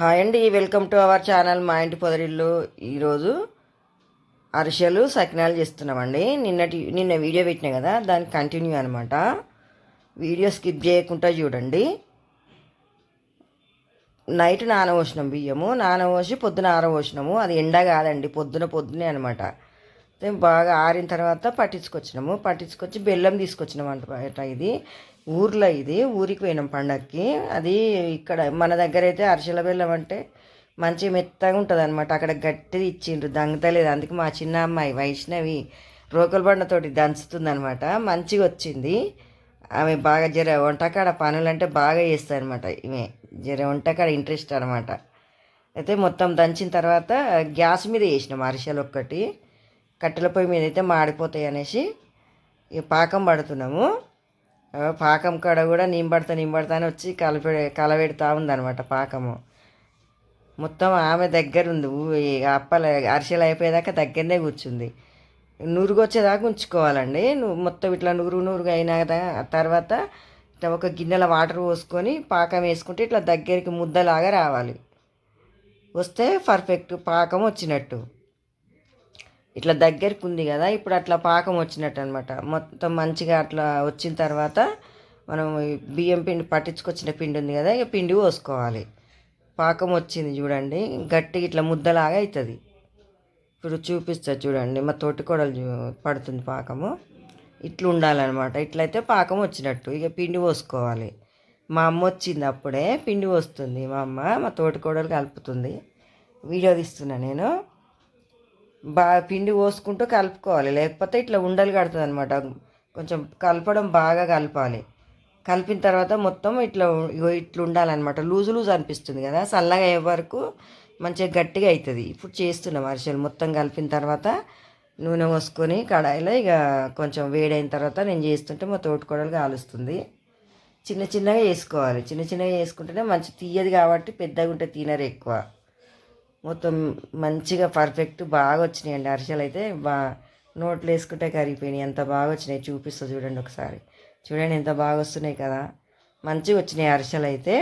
Hi అండి welcome to our channel మా ఇంటి పొదరిల్లు. ఈరోజు అరిసెలు సకినాలు చేస్తున్నామండి. నిన్నటి నిన్న వీడియో పెట్టినా కదా దాన్ని కంటిన్యూ అనమాట వీడియో స్కిప్ చేయకుండా చూడండి. నైట్ నానబోసినాం బియ్యము. నానబోసి పొద్దున ఆరబోసినాము. అది ఎండ కాదండి పొద్దున పొద్దునే అనమాట బాగా ఆరిన తర్వాత పట్టించుకొచ్చినాము. పట్టించుకొచ్చి బెల్లం తీసుకొచ్చినాం అంట ఇది. ఊర్లో ఇది ఊరికి పోయినాం పండగకి అది ఇక్కడ మన దగ్గర అయితే అరిసెల బెల్లం అంటే మంచి మెత్తగా ఉంటుంది అనమాట అక్కడ గట్టిది ఇచ్చిండ్రు దంగతలేదు. అందుకే మా చిన్న అమ్మాయి వైష్ణవి రోకలు బండతోటి దంచుతుంది అనమాట మంచిగా వచ్చింది. ఆమె బాగా జర వంటకాడ పనులంటే బాగా చేస్తారనమాట అనమాట ఈమె. జర వంటకాడ ఇంట్రెస్ట్ అనమాట అయితే మొత్తం దంచిన తర్వాత గ్యాస్ మీద వేసినాం అరిసెలు ఒక్కటి. కట్టెల పొయ్యి మీద అయితే మాడిపోతాయి అనేసి ఇక పాకం పడుతున్నాము. పాకం కాడ కూడా నింబడతా నింబడతా అని వచ్చి కలపె కలబెడతా ఉందనమాట పాకము. మొత్తం ఆమె దగ్గర ఉంది అప్పల అరిసెలు అయిపోయేదాకా దగ్గరనే కూర్చుంది. నురుగు వచ్చేదాకా ఉంచుకోవాలండి మొత్తం ఇట్లా నూరు నూరుగు అయిన తర్వాత ఒక గిన్నెల వాటర్ పోసుకొని పాకం వేసుకుంటే ఇట్లా దగ్గరికి ముద్దలాగా రావాలి. వస్తే పర్ఫెక్ట్ పాకం వచ్చినట్టు. ఇట్లా దగ్గరికి ఉంది కదా ఇప్పుడు అట్లా పాకం వచ్చినట్టు అనమాట మొత్తం మంచిగా అట్లా వచ్చిన తర్వాత మనం బియ్యం పిండి పట్టించుకొచ్చిన పిండి ఉంది కదా ఇక పిండి పోసుకోవాలి. పాకం వచ్చింది చూడండి గట్టిగా ఇట్లా ముద్దలాగా అవుతుంది ఇప్పుడు చూపిస్తా చూడండి మా తోటికోడలు చూ- పడుతుంది పాకము. ఇట్లా ఉండాలన్నమాట ఇట్లయితే పాకం వచ్చినట్టు. ఇక పిండి పోసుకోవాలి. మా అమ్మ వచ్చింది అప్పుడే పిండి వస్తుంది మా అమ్మ మా తోటికోడలు కలుపుతుంది. వీడియో తీస్తున్నా నేను. బాగా పిండి పోసుకుంటూ కలుపుకోవాలి. లేకపోతే ఇట్లా ఉండలు కడుతుంది అనమాట కొంచెం కలపడం బాగా కలపాలి. కలిపిన తర్వాత మొత్తం ఇట్లా ఇగో ఇట్లా ఉండాలన్నమాట. లూజు లూజ్ అనిపిస్తుంది కదా. చల్లగా అయ్యే వరకు మంచిగా గట్టిగా అవుతుంది ఇప్పుడు చేస్తున్నాం అరిసెలు మొత్తం కలిపిన తర్వాత నూనె పోసుకొని కడాయిలో ఇక కొంచెం వేడైన తర్వాత నేను చేస్తుంటే మా తోటకూడలు కాలుస్తుంది. చిన్న చిన్నగా వేసుకోవాలి. చిన్న చిన్నగా వేసుకుంటేనే మంచి తీయదు కాబట్టి పెద్దగా ఉంటే తినరు ఎక్కువ. మొత్తం మంచిగా పర్ఫెక్ట్ బాగా వచ్చినాయండి అరిసెలు అయితే బా నోట్లు వేసుకుంటే కరిగిపోయినాయి. ఎంత బాగా వచ్చినాయి చూపిస్తా చూడండి ఒకసారి. చూడండి ఎంత బాగా వస్తున్నాయి కదా. మంచిగా వచ్చినాయి అరిసెలు అయితే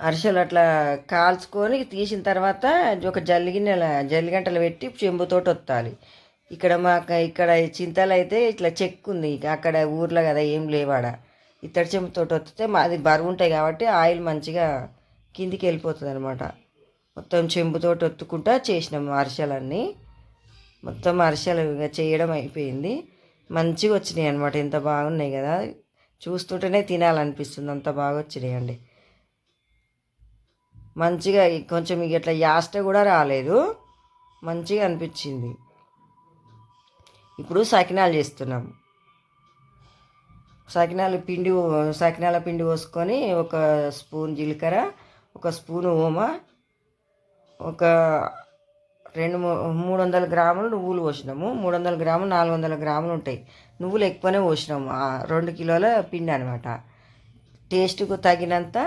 అరిసెలు అట్లా కాల్చుకొని తీసిన తర్వాత ఒక జల్లిగిన్నెల జల్లిగంటలు పెట్టి చెంబుతోటి వత్తాలి ఇక్కడ మాకు ఇక్కడ చింతలు అయితే ఇట్లా చెక్ ఉంది అక్కడ ఊర్లో కదా ఏం లేవాడ. ఇత్తడి చెంబుతోటి వస్తే మాది బరువు ఉంటాయి కాబట్టి ఆయిల్ మంచిగా కిందికి వెళ్ళిపోతుంది అనమాట మొత్తం చెంబుతోటి ఒత్తుకుంటా చేసినాం అరిసెలన్నీ. మొత్తం అరిసెలు ఇక చేయడం అయిపోయింది. మంచిగా వచ్చినాయి అనమాట ఎంత బాగున్నాయి కదా. చూస్తుంటేనే తినాలనిపిస్తుంది. అంత బాగా వచ్చినాయి అండి. మంచిగా కొంచెం ఇక ఇట్లా యాస్ట్ కూడా రాలేదు. మంచిగా అనిపించింది. ఇప్పుడు సకినాలు చేస్తున్నాం. సకినాలు పిండి సకినాల పిండి పోసుకొని ఒక స్పూన్ జీలకర్ర ఒక స్పూన్ ఓమ ఒక రెండు మూడు వందల గ్రాములు నువ్వులు పోసినాము. మూడు వందల గ్రాములు నాలుగు వందల గ్రాములు ఉంటాయి. నువ్వులు ఎక్కువనే పోసినాము. రెండు కిలోల పిండి అనమాట టేస్ట్కు తగినంత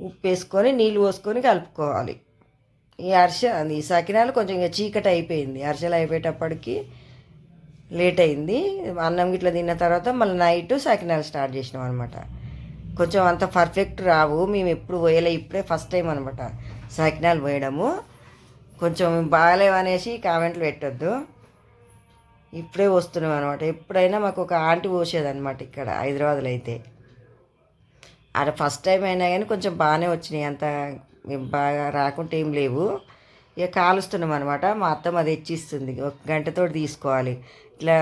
ఉప్పు వేసుకొని నీళ్ళు పోసుకొని కలుపుకోవాలి. ఈ అరిసె అది సకినాలు కొంచెం ఇక చీకటి అయిపోయింది. అరిసెలు అయిపోయేటప్పటికి లేట్ అయింది. అన్నం గిట్ల తిన్న తర్వాత మళ్ళీ నైట్ సకినాలు స్టార్ట్ చేసినాం అనమాట కొంచెం అంత పర్ఫెక్ట్ రావు. మేము ఎప్పుడు పోయలే. ఇప్పుడే ఫస్ట్ టైం అనమాట సకినాలు పోయడము. కొంచెం బాగాలేవనేసి కామెంట్లు పెట్టొద్దు. ఇప్పుడే వస్తున్నాం అనమాట ఎప్పుడైనా మాకు ఒక ఆంటీ పోసేదన్నమాట ఇక్కడ హైదరాబాద్లో అయితే. అక్కడ ఫస్ట్ టైం అయినా కానీ కొంచెం బాగానే వచ్చినాయి. అంత బాగా రాకుంటే ఏం లేవు. ఇక కాలుస్తున్నాం అనమాట మా అత్తమ్మ ఇచ్చిస్తుంది. ఒక గంటతో తీసుకోవాలి. ఇట్లా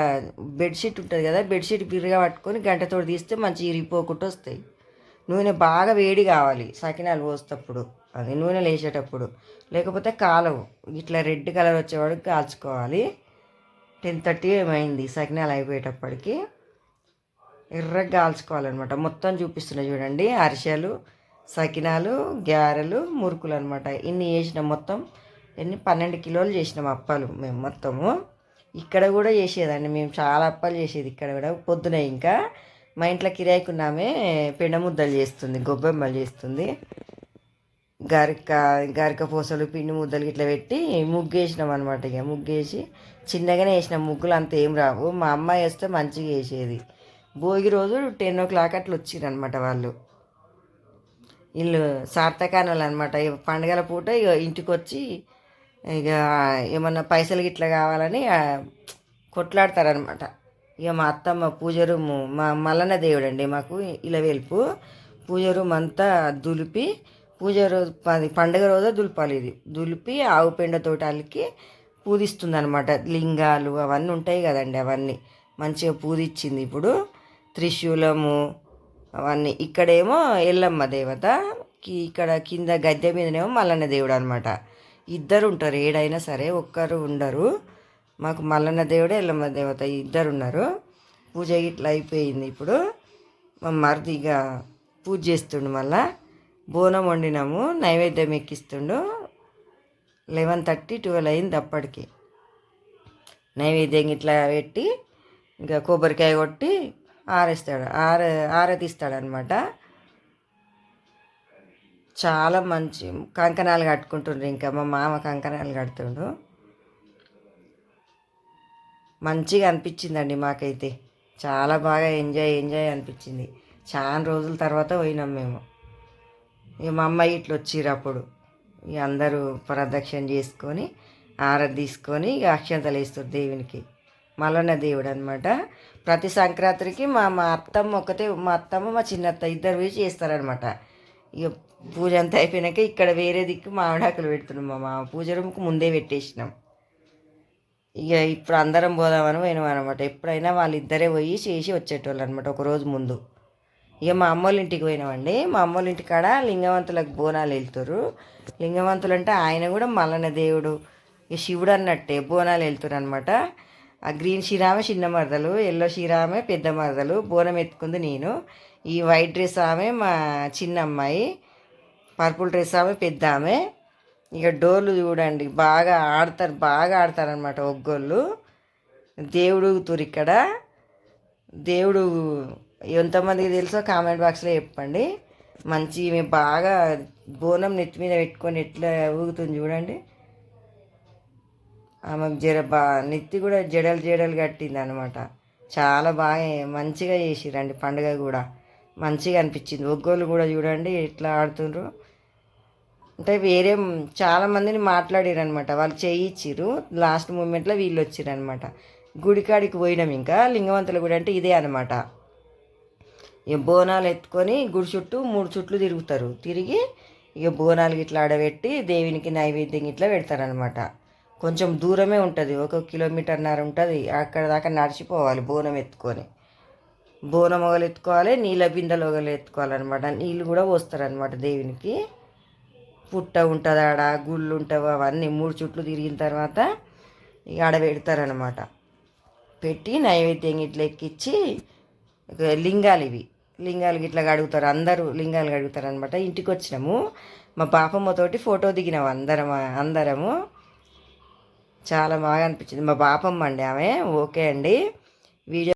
బెడ్షీట్ ఉంటుంది కదా బెడ్షీట్ బిర్రగా పట్టుకొని గంటతో తీస్తే మంచి ఇరిగిపోకుండా వస్తాయి. నూనె బాగా వేడి కావాలి. సకినాలు పోసేటప్పుడు అది నూనె లేచేటప్పుడు. లేకపోతే కాలవు. ఇట్లా రెడ్ కలర్ వచ్చేవాడికి కాల్చుకోవాలి. టెన్ థర్టీ ఏమైంది? సకినాలు అయిపోయేటప్పటికి ఎర్రగా కాల్చుకోవాలన్నమాట. మొత్తం చూపిస్తున్నా చూడండి. అరిసెలు సకినాలు గారెలు మురుకులు అనమాట ఇన్ని చేసిన మొత్తం. ఎన్ని? పన్నెండు కిలోలు చేసినాం అప్పాలు మేము మొత్తము. ఇక్కడ కూడా చేసేదండి. మేము చాలా అప్పాలు చేసేది ఇక్కడ కూడా. పొద్దున ఇంకా. మా ఇంట్లో కిరాయికున్నామే పెండ ముద్దలు చేస్తుంది గొబ్బెమ్మలు చేస్తుంది. గరిక గరిక పూసలు పిండి ముద్దలు ఇట్లా పెట్టి ముగ్గు వేసినాం అనమాట ఇక ముగ్గు వేసి చిన్నగానే వేసినాం ముగ్గులు అంత ఏం రావు. మా అమ్మ వేస్తే మంచిగా వేసేది భోగి రోజు టెన్ ఓ క్లాక్ అట్లా వచ్చిరనమాట వాళ్ళు. వీళ్ళు సార్థకానులు అనమాట పండగల పూట ఇక ఇంటికి వచ్చి ఇక ఏమన్నా పైసలు గిట్లా కావాలని కొట్లాడతారనమాట ఇక మా అత్తమ్మ పూజ రూము మా మల్లన్న దేవుడు అండి మాకు ఇలవేల్పు. పూజ రూమ్ అంతా దులిపి పూజ రోజు పది పండుగ రోజు దులపాలి ఇది. దులిపి ఆవు పెండతోటి అలికి పూజిస్తుంది అనమాట లింగాలు అవన్నీ ఉంటాయి కదండి అవన్నీ. మంచిగా పూజించింది ఇప్పుడు. త్రిశూలము అవన్నీ. ఇక్కడేమో ఎల్లమ్మ దేవత ఇక్కడ కింద గద్దె మీదనేమో మల్లన్న దేవుడు అనమాట ఇద్దరు ఉంటారు ఏడైనా సరే ఒక్కరు ఉండరు. మాకు మల్లన్న దేవుడు ఎల్లమ్మ దేవత ఇద్దరు ఉన్నారు పూజ ఇట్లా అయిపోయింది ఇప్పుడు. మా మరిది ఇక పూజ చేస్తుండు మళ్ళా. బోనం వండినాము నైవేద్యం ఎక్కిస్తుండు. లెవెన్ థర్టీ ట్వెల్వ్ అయింది అప్పటికి. నైవేద్యం ఇట్లా పెట్టి ఇంకా కొబ్బరికాయ కొట్టి ఆరేస్తాడు ఆర ఆరతిస్తాడనమాట చాలా మంచి కంకణాలు కట్టుకుంటుండ్రు ఇంకా మా మామ కంకణాలు కడుతుండు. మంచిగా అనిపించిందండి మాకైతే. చాలా బాగా ఎంజాయ్ ఎంజాయ్ అనిపించింది. చాలా రోజుల తర్వాత పోయినాం మేము. ఇక మా అమ్మాయి ఇట్లా వచ్చిర్రు అప్పుడు. ఇక అందరూ ప్రదక్షిణ చేసుకొని ఆరతి తీసుకొని ఇక అక్షంతలు వేస్తారు దేవునికి. మల్లన్న దేవుడు అనమాట ప్రతి సంక్రాంతికి మా మా అత్తమ్మ ఒకతే మా అత్తమ్మ మా చిన్నత్త ఇద్దరు పోయి చేస్తారనమాట ఇక పూజ అంతా అయిపోయినాక ఇక్కడ వేరే దిక్కు మామిడాకులు పెడుతున్నాం మా పూజ రూమ్కి ముందే పెట్టేసినాం. ఇక ఇప్పుడు అందరం పోదామని పోయినాం అనమాట ఎప్పుడైనా వాళ్ళిద్దరే పోయి చేసి వచ్చేటోళ్ళు అనమాట ఒక రోజు ముందు. ఇక మా అమ్మోళ్ళ ఇంటికి పోయినామండి. మా అమ్మోళ్ళ ఇంటి కాడ లింగవంతులకు బోనాలు వెళ్తారు లింగవంతులు అంటే ఆయన కూడా మల్లన దేవుడు. ఇక శివుడు అన్నట్టే బోనాలు వెళ్తారు అనమాట ఆ గ్రీన్ శ్రీరామే చిన్న మరదలు ఎల్లో శ్రీరామే పెద్ద మరదలు బోనం ఎత్తుకుంది నేను. ఈ వైట్ డ్రెస్ ఆమె మా చిన్న అమ్మాయి పర్పుల్ డ్రెస్ ఆమె పెద్ద ఆమె. ఇక డోర్లు చూడండి బాగా ఆడతారు బాగా ఆడతారు అనమాట ఒగ్గోళ్ళు. దేవుడు ఊగుతురు ఇక్కడ. దేవుడు ఎంతమందికి తెలుసో కామెంట్ బాక్స్లో చెప్పండి. మంచి మేము బాగా బోనం నెత్తి మీద పెట్టుకొని ఎట్లా ఊగుతుంది చూడండి. ఆమెకు జడ బా నెత్తి కూడా జడలు జడలు కట్టింది అనమాట చాలా బాగా మంచిగా చేసిరండి పండుగ కూడా. మంచిగా అనిపించింది. ఒగ్గోళ్ళు కూడా చూడండి ఎట్లా ఆడుతుండ్రు. అంటే వేరే చాలా మందిని మాట్లాడారు అనమాట వాళ్ళు చేయించిర్రు లాస్ట్ మూమెంట్లో వీళ్ళు వచ్చిర్రు అనమాట గుడికాడికి పోయినాం ఇంకా. లింగవంతుల గుడి అంటే ఇదే అనమాట ఇక బోనాలు ఎత్తుకొని గుడి చుట్టూ మూడు చుట్లు తిరుగుతారు. తిరిగి ఇక బోనాలు ఇట్లా ఆడబెట్టి దేవునికి నైవేద్యం ఇట్లా పెడతారనమాట కొంచెం దూరమే ఉంటుంది. ఒక కిలోమీటర్న్నర ఉంటుంది. అక్కడ దాకా నడిచిపోవాలి బోనం ఎత్తుకొని. బోనం ఒకలు ఎత్తుకోవాలి నీళ్ళ బిందెలు ఒకలు ఎత్తుకోవాలన్నమాట. నీళ్ళు కూడా పోస్తారనమాట దేవునికి. పుట్ట ఉంటుంది ఆడ గుళ్ళు ఉంటావు అవన్నీ మూడు చుట్లు తిరిగిన తర్వాత ఇక ఆడ పెడతారనమాట పెట్టి నైవేద్యం ఇట్లా ఎక్కించి లింగాలు ఇవి. లింగాలు ఇట్లా కడుగుతారు అందరూ లింగాలు కడుగుతారు అనమాట ఇంటికి వచ్చినాము మా పాపమ్మతోటి ఫోటో దిగినాము అందరం అందరము. చాలా బాగా అనిపించింది. మా పాపమ్మ అండి ఆమె. ఓకే అండి. వీడియో